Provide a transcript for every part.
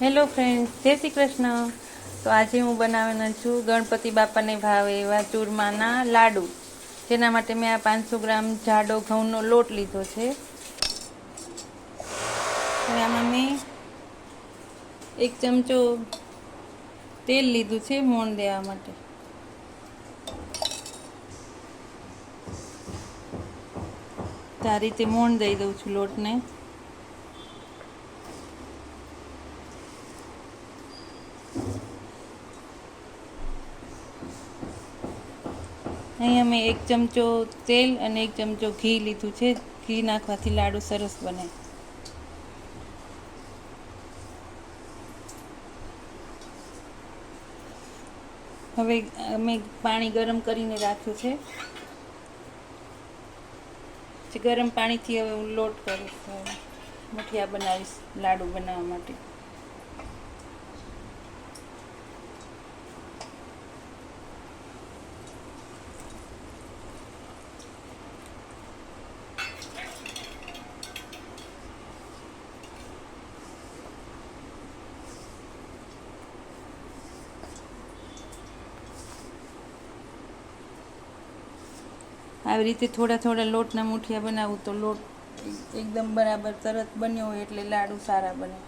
Hello friends જય શ્રી કૃષ્ણ. તો આજે હું બનાવવાનો છું ગણપતિ બાપાને ભાવે એવા ચૂરમાના લાડુ, જેના માટે મેં આ પાંચસો ગ્રામ જાડો ઘઉંનો લોટ લીધો છે. હવે આમાં મેં એક ચમચો તેલ લીધું છે મોણ દેવા માટે. તો આ રીતે મોણ દઈ દઉં છું લોટને અહીંયા મેં એક ચમચો તેલ અને એક ચમચો ઘી લીધું છે. ઘી નાખવાથી લાડુ સરસ બને. હવે મેં પાણી ગરમ કરીને રાખ્યું છે. જે ગરમ પાણીથી હવે હું લોટ કરીશ. મઠિયા બનાવીશ લાડુ બનાવવા માટે. આવી રીતે થોડા થોડા લોટના મુઠિયા બનાવું તો લોટ એકદમ બરાબર તરત બન્યો હોય એટલે લાડુ સારા બને.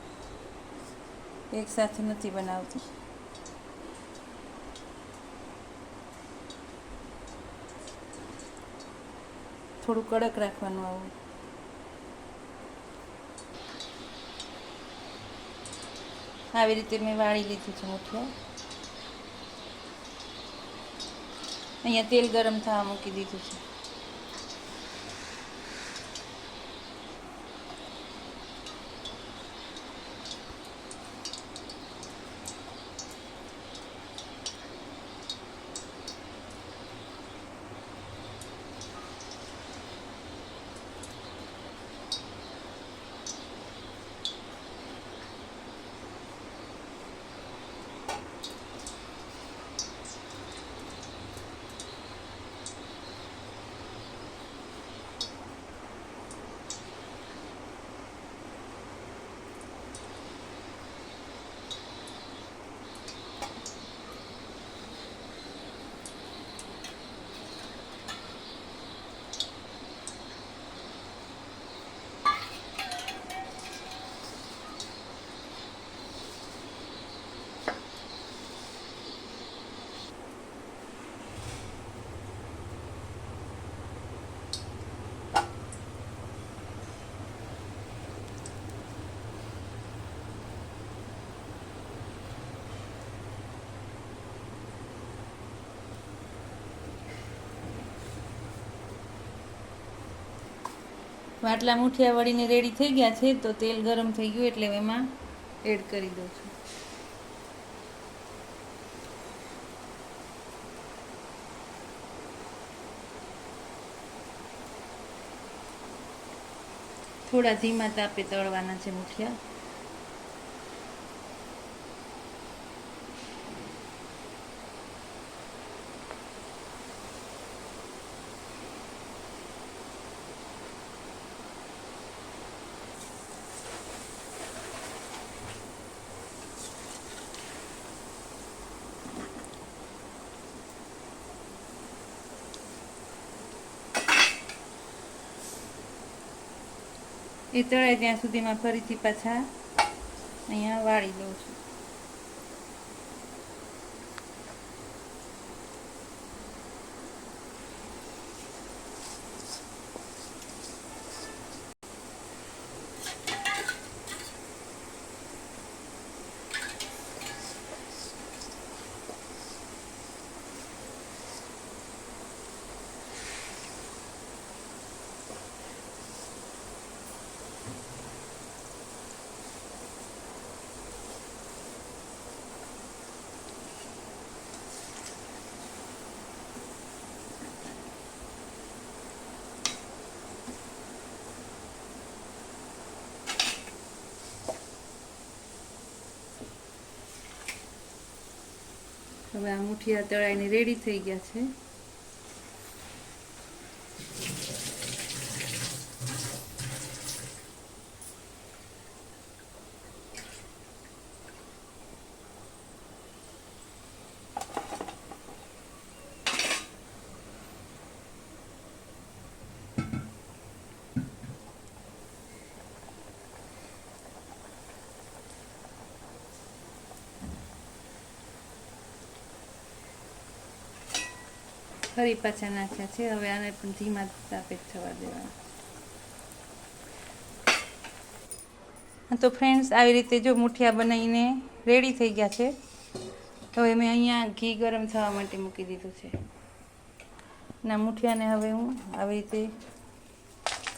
એકસાથે નથી બનાવતી. થોડું કડક રાખવાનું આવું. આવી રીતે મેં વાળી લીધું છે મુઠિયા. અહીંયા તેલ ગરમ થવા મૂકી દીધું છે. વાટલા મુઠિયા વળીને રેડી થઈ ગયા છે, તો તેલ ગરમ થઈ ગયું એટલે એમાં એડ કરી દઉં છું. થોડા ધીમા તાપે તળવાના છે મુઠિયા. એ તળાય ત્યાં સુધીમાં ફરીથી પાછા અહીંયા વાળી દઉં છું. હવે આ મુઠિયા તળાઈને રેડી થઈ ગયા છે. ફરી પાછા નાખ્યા છે. હવે આને પણ ધીમા તાપે થવા દેવાના. તો ફ્રેન્ડ્સ આવી રીતે જો મુઠિયા બનાવીને રેડી થઈ ગયા છે. હવે મેં અહીંયા ઘી ગરમ થવા માટે મૂકી દીધું છે. ના, મુઠિયાને હવે હું આવી રીતે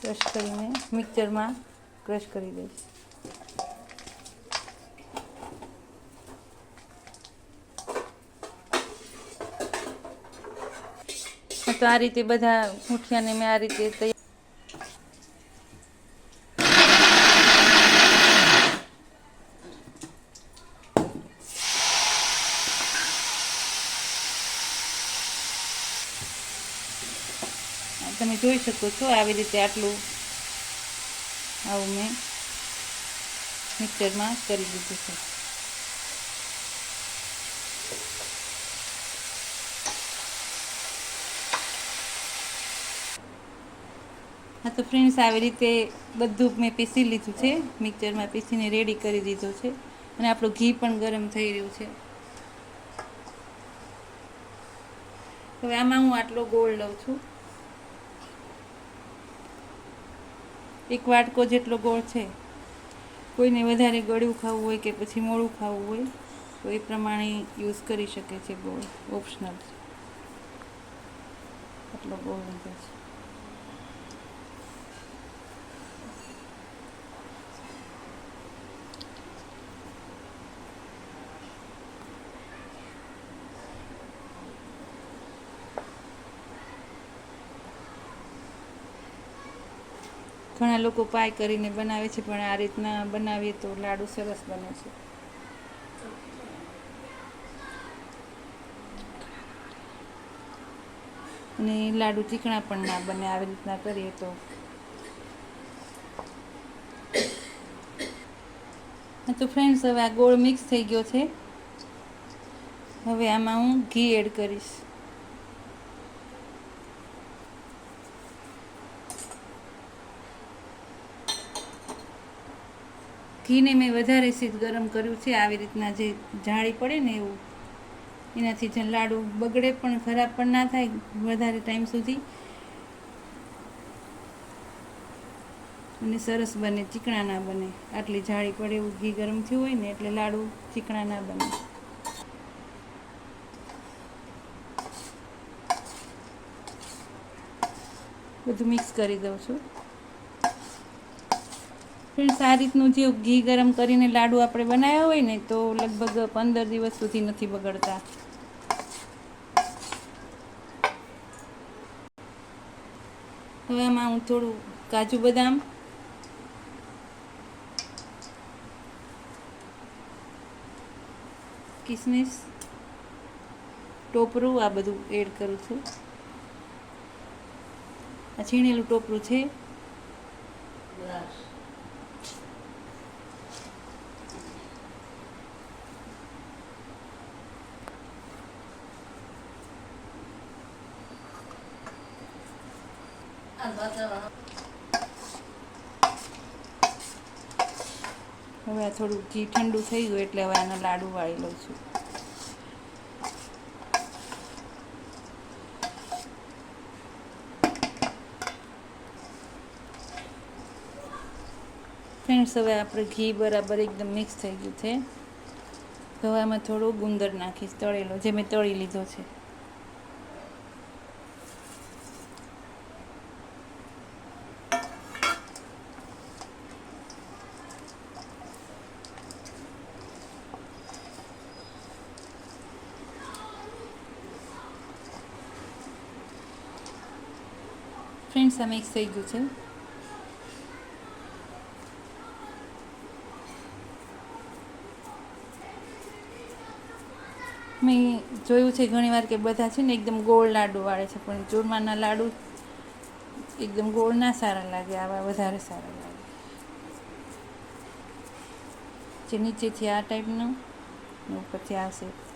ક્રશ કરીને મિક્સરમાં ક્રશ કરી દઈશ. તો આ રીતે બધા મુઠિયાને મેં આ રીતે તૈયાર તમે જોઈ શકો છો આવી રીતે આટલું આવું મેં મિક્સરમાં કરી દીધું છે. હા, તો ફ્રેન્ડ્સ આવી રીતે બધું મેં પીસી લીધું છે. મિક્સરમાં પીસીને રેડી કરી દીધું છે. અને આપણું ઘી પણ ગરમ થઈ રહ્યું છે. હવે આમાં હું આટલો ગોળ લઉં છું. એક વાટકો જેટલો ગોળ છે. કોઈને વધારે ગળ્યું ખાવું હોય કે પછી મોડું ખાવું હોય, તો એ પ્રમાણે યુઝ કરી શકે છે ગોળ. ઓપ્શનલ છે. આટલો ગોળ લીધો છે. ઘણા લોકો પાય કરીને બનાવે છે, પણ આ રીતના બનાવીએ તો લાડુ સરસ બને છે. અને લાડુ ચીકણા પણ ના બને, આવી રીતના કરીએ તો. તો ફ્રેન્ડ્સ હવે આ ગોળ મિક્સ થઈ ગયો છે. હવે આમાં હું ઘી એડ કરીશ. ઘીને મેં વધારે સીધ ગરમ કર્યું છે. આવી રીતના જે જાળી પડે ને એવું, એનાથી લાડુ બગડે પણ ખરાબ પણ ના થાય વધારે ટાઈમ સુધી. અને સરસ બને, ચીકણા ના બને. આટલી જાળી પડે એવું ઘી ગરમ થયું હોય ને એટલે લાડુ ચીકણા ના બને. બધું મિક્સ કરી દઉં છું. ફ્રેન્ડ્સ આ રીતનું જે ઘી ગરમ કરીને લાડુ આપણે બનાવ્યા હોય ને, તો લગભગ પંદર દિવસ સુધી નથી બગડતા. હવે આમાં હું થોડું કાજુ બદામ, કિસમિસ, ટોપરું આ બધું એડ કરું છું. આ છીણેલું ટોપરું છે. હવે આ થોડું ઘી ઠંડુ થઈ ગયું એટલે હવે આનો લાડુ વાળી લઉં છું. ફ્રેન્ડ્સ, હવે આપણે ઘી બરાબર એકદમ મિક્સ થઈ ગયું છે. તો હવે આમાં થોડું ગુંદર નાખીશ, તળેલો, જે મેં તળી લીધો છે. આ મિક્સ થઈ ગયું છે. મેં જોયું છે ઘણીવાર કે બધા છે ને એકદમ ગોળ લાડુ વાળે છે, પણ ચૂરમાના લાડુ એકદમ ગોળ ના સારા લાગે, આવા વધારે સારા લાગે. જે નીચેથી આ ટાઈપનું ઉપરથી આ શેપ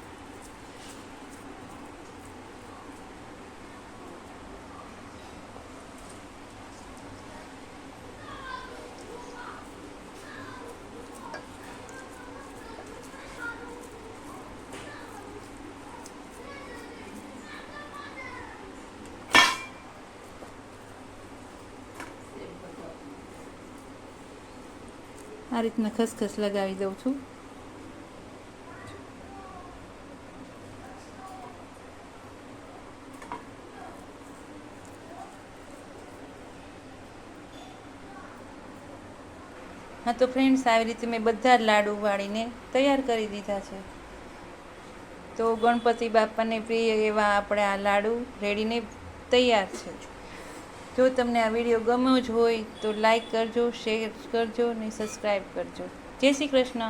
આ રીતના ખસખસ લગાવી દઉં છું. હા, તો ફ્રેન્ડ્સ આવી રીતે મેં બધા જ લાડુ વાળીને તૈયાર કરી દીધા છે. તો ગણપતિ બાપાને પ્રિય એવા આપણે આ લાડુ રેડીને તૈયાર છે. જો તમને આ વીડિયો ગમ્યો જ હોય તો લાઈક કરજો, શેર કરજો અને સબસ્ક્રાઈબ કરજો. જય શ્રી કૃષ્ણ.